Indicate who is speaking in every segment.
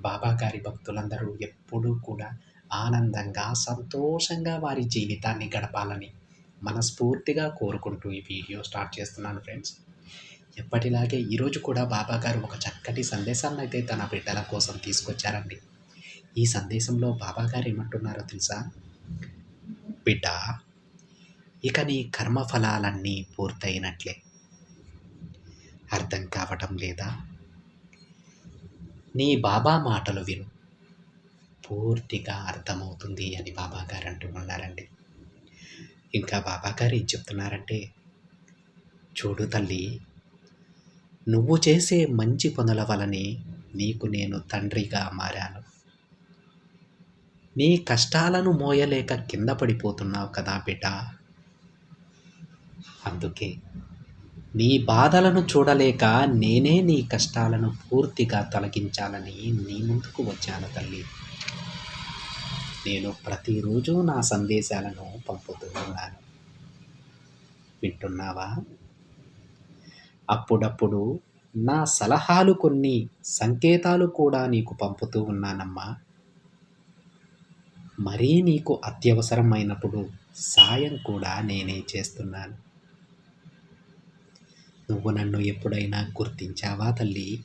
Speaker 1: బాబా గారి భక్తులందరూ ఎప్పుడూ కూడా ఆనందంగా సంతోషంగా వారి జీవితాన్ని గడపాలని మనస్ఫూర్తిగా కోరుకుంటూ ఈ వీడియో స్టార్ట్ చేస్తున్నాను ఫ్రెండ్స్. ఎప్పటిలాగే ఈరోజు కూడా బాబా గారు ఒక చక్కటి సందేశాన్ని అయితే తన బిడ్డల కోసం తీసుకొచ్చారండి. ఈ సందేశంలో బాబా గారు ఏమంటున్నారో తెలుసా? బిడ్డ ఇక నీ కర్మఫలాలన్నీ పూర్తయినట్లే. అర్థం కావటం లేదా? నీ బాబా మాటలు విను. పూర్తిగా అర్థమవుతుంది అని బాబా గారు అంటూ ఉన్నారండి. ఇంకా బాబా గారు ఏం చెప్తున్నారంటే చూడు తల్లి నువ్వు చేసే మంచి పనుల వలనే నీకు నేను తండ్రిగా మారాను. నీ కష్టాలను మోయలేక కింద పడిపోతున్నావు కదా బిడ్డ. అందుకే నీ బాధలను చూడలేక నేనే నీ కష్టాలను పూర్తిగా తొలగించాలని నీ ముందుకు వచ్చాను తల్లి. నేను ప్రతిరోజు నా సందేశాలను పంపుతూ ఉన్నాను వింటున్నావా? అప్పుడప్పుడు నా సలహాలు కొన్ని సంకేతాలు కూడా నీకు పంపుతూ ఉన్నానమ్మా. మరీ నీకు అత్యవసరమైనప్పుడు సాయం కూడా నేనే చేస్తున్నాను. నువ్వు నన్ను ఎప్పుడైనా గుర్తించావా తల్లి?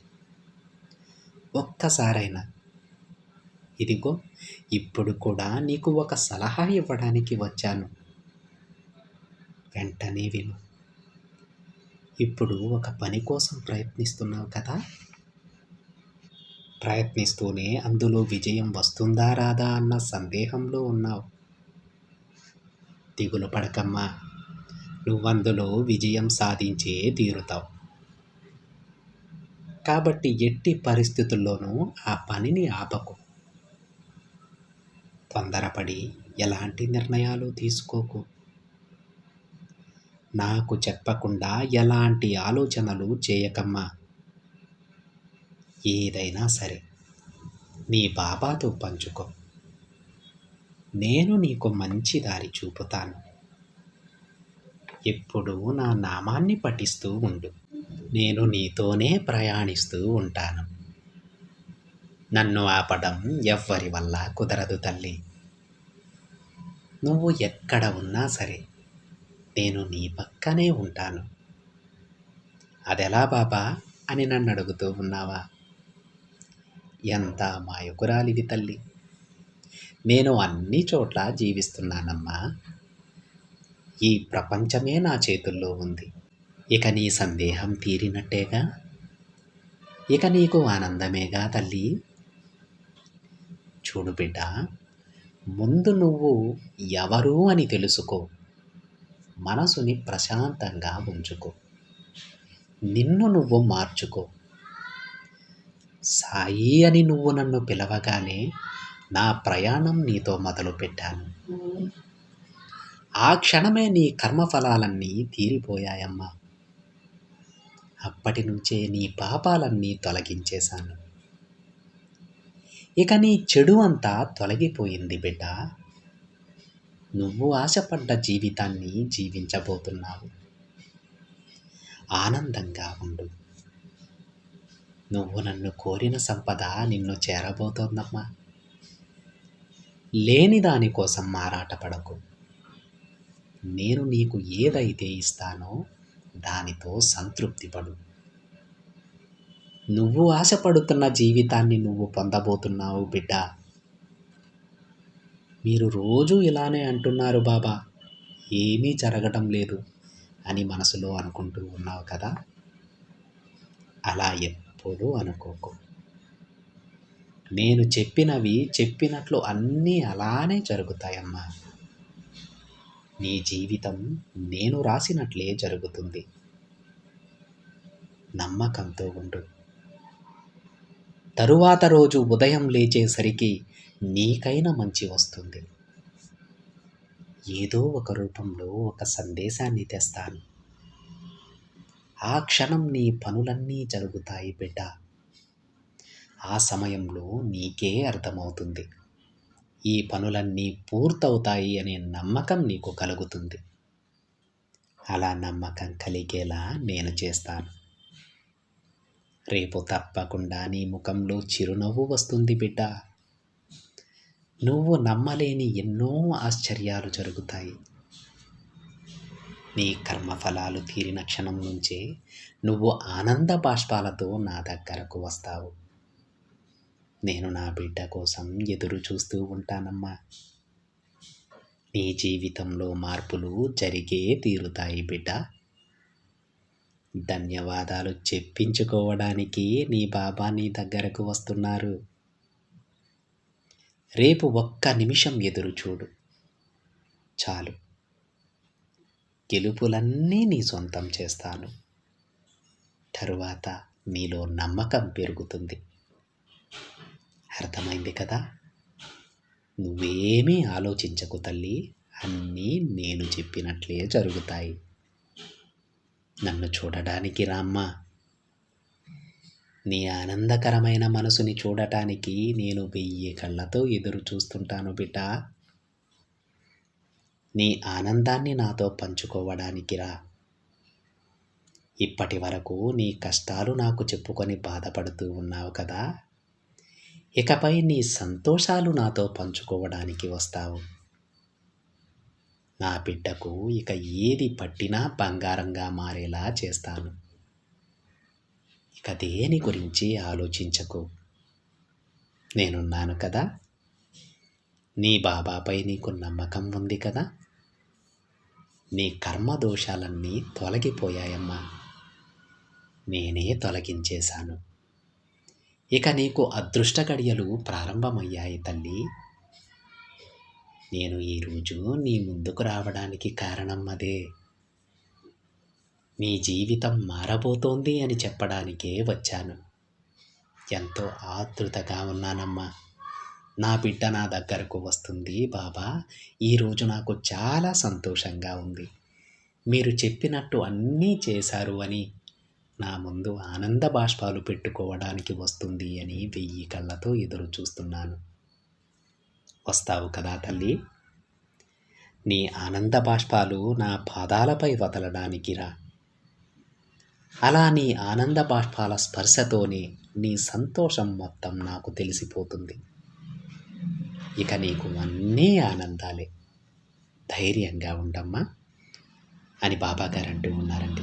Speaker 1: ఒక్కసారైనా. ఇదిగో ఇప్పుడు కూడా నీకు ఒక సలహా ఇవ్వడానికి వచ్చాను. వెంటనే విను. ఇప్పుడు ఒక పని కోసం ప్రయత్నిస్తున్నావు కదా? ప్రయత్నిస్తూనే అందులో విజయం వస్తుందా రాదా అన్న సందేహంలో ఉన్నావు. దిగులు పడకమ్మా. నువ్వందులో విజయం సాధించే తీరుతావు. కాబట్టి ఎట్టి పరిస్థితుల్లోనూ ఆ పనిని ఆపకు. తొందరపడి ఎలాంటి నిర్ణయాలు తీసుకోకు. నాకు చెప్పకుండా ఎలాంటి ఆలోచనలు చేయకమ్మా. ఏదైనా సరే నీ బాబాతో పంచుకో. నేను నీకు మంచి దారి చూపుతాను. ఎప్పుడూ నా నామాన్ని పఠిస్తూ ఉండు. నేను నీతోనే ప్రయాణిస్తూ ఉంటాను. నన్ను ఆపడం ఎవ్వరి వల్ల కుదరదు తల్లి. నువ్వు ఎక్కడ ఉన్నా సరే నేను నీ పక్కనే ఉంటాను. అదెలా బాబా అని నన్ను అడుగుతూ ఉన్నావా? ఎంత మాయకురాలివి తల్లి. నేను అన్ని చోట్ల జీవిస్తున్నానమ్మా. ఈ ప్రపంచమే నా చేతుల్లో ఉంది. ఇక నీ సందేహం తీరినట్టేగా? ఇక నీకు ఆనందమేగా తల్లి? చూడు బిడ్డ ముందు నువ్వు ఎవరు అని తెలుసుకో. మనసుని ప్రశాంతంగా ఉంచుకో. నిన్ను నువ్వు మార్చుకో. సాయి అని నువ్వు నన్ను పిలవగానే నా ప్రయాణం నీతో మొదలు పెట్టాను ఆ క్షణమే నీ కర్మఫలాలన్నీ తీరిపోయాయమ్మా. అప్పటి నుంచే నీ పాపాలన్నీ తొలగించేశాను. ఇక నీ చెడు అంతా తొలగిపోయింది బిడ్డ. నువ్వు ఆశపడ్డ జీవితాన్ని జీవించబోతున్నావు. ఆనందంగా ఉండు. నువ్వు నన్ను కోరిన సంపద నిన్ను చేరబోతోందమ్మా. లేని దానికోసం మారాటపడకు. నేను నీకు ఏదైతే ఇస్తానో దానితో సంతృప్తి పడు. నువ్వు ఆశపడుతున్న జీవితాన్ని నువ్వు పొందబోతున్నావు బిడ్డ. మీరు రోజు ఇలానే అంటున్నారు బాబా. ఏమీ జరగటం లేదు అని మనసులో అనుకుంటూ ఉన్నావు కదా. అలా ఎప్పుడూ అనుకోకు. నేను చెప్పినవి చెప్పినట్లు అన్నీ అలానే జరుగుతాయమ్మా. నీ జీవితం నేను రాసినట్లే జరుగుతుంది. నమ్మకంతో ఉండు. తరువాత రోజు ఉదయం లేచేసరికి నీకైనా మంచి వస్తుంది. ఏదో ఒక రూపంలో ఒక సందేశాన్ని తెస్తాను. ఆ క్షణం నీ పనులన్నీ జరుగుతాయి బిడ్డ. ఆ సమయంలో నీకే అర్థమవుతుంది. ఈ పనులన్నీ పూర్తవుతాయి అనే నమ్మకం నీకు కలుగుతుంది. అలా నమ్మకం కలిగేలా నేను చేస్తాను. రేపు తప్పకుండా నీ ముఖంలో చిరునవ్వు వస్తుంది బిడ్డ. నువ్వు నమ్మలేని ఎన్నో ఆశ్చర్యాలు జరుగుతాయి. నీ కర్మఫలాలు తీరిన క్షణం నుంచే నువ్వు ఆనంద బాష్పాలతో నా దగ్గరకు వస్తావు. నేను నా బిడ్డ కోసం ఎదురు చూస్తూ ఉంటానమ్మా. నీ జీవితంలో మార్పులు జరిగే తీరుతాయి బిడ్డ. ధన్యవాదాలు చెప్పించుకోవడానికి నీ బాబా నీ దగ్గరకు వస్తున్నారు. రేపు ఒక్క నిమిషం ఎదురు చూడు. చాలు. గెలుపులన్నీ నీ సొంతం చేస్తాను. తరువాత నీలో నమ్మకం పెరుగుతుంది. అర్థమైంది కదా? నువ్వేమీ ఆలోచించకు తల్లి. అన్నీ నేను చెప్పినట్లే జరుగుతాయి. నన్ను చూడడానికి రామ్మా. నీ ఆనందకరమైన మనసుని చూడటానికి నేను వెయ్యి కళ్ళతో ఎదురు చూస్తుంటాను బిడ్డ. నీ ఆనందాన్ని నాతో పంచుకోవడానికి రా. ఇప్పటి వరకు నీ కష్టాలు నాకు చెప్పుకొని బాధపడుతూ ఉన్నావు కదా? ఇకపై నీ సంతోషాలు నాతో పంచుకోవడానికి వస్తావు. నా బిడ్డకు ఇక ఏది పట్టినా బంగారంగా మారేలా చేస్తాను. ఇక దేని గురించి ఆలోచించకు. నేనున్నాను కదా. నీ బాబాపై నీకు నమ్మకం ఉంది కదా. నీ కర్మ దోషాలన్నీ తొలగిపోయాయమ్మా. నేనే తొలగించేశాను. ఇక నీకు అదృష్ట గడియలు ప్రారంభమయ్యాయి తల్లి. నేను ఈరోజు నీ ముందుకు రావడానికి కారణం అదే. మీ జీవితం మారబోతోంది అని చెప్పడానికే వచ్చాను. ఎంతో ఆతృతగా ఉన్నానమ్మా. నా బిడ్డ నా దగ్గరకు వస్తుంది బాబా. ఈరోజు నాకు చాలా సంతోషంగా ఉంది. మీరు చెప్పినట్టు అన్నీ చేశారు అని నా ముందు ఆనంద బాష్పాలు పెట్టుకోవడానికి వస్తుంది అని వెయ్యి కళ్ళతో ఎదురు చూస్తున్నాను. వస్తావు కదా తల్లి. నీ ఆనంద బాష్పాలు నా పాదాలపై వదలడానికి రా. అలా నీ ఆనంద బాష్పాల స్పర్శతోనే నీ సంతోషం మొత్తం నాకు తెలిసిపోతుంది. ఇక నీకు అన్నీ ఆనందాలే. ధైర్యంగా ఉండమ్మా అని బాబాగారు అంటూ ఉన్నారండి.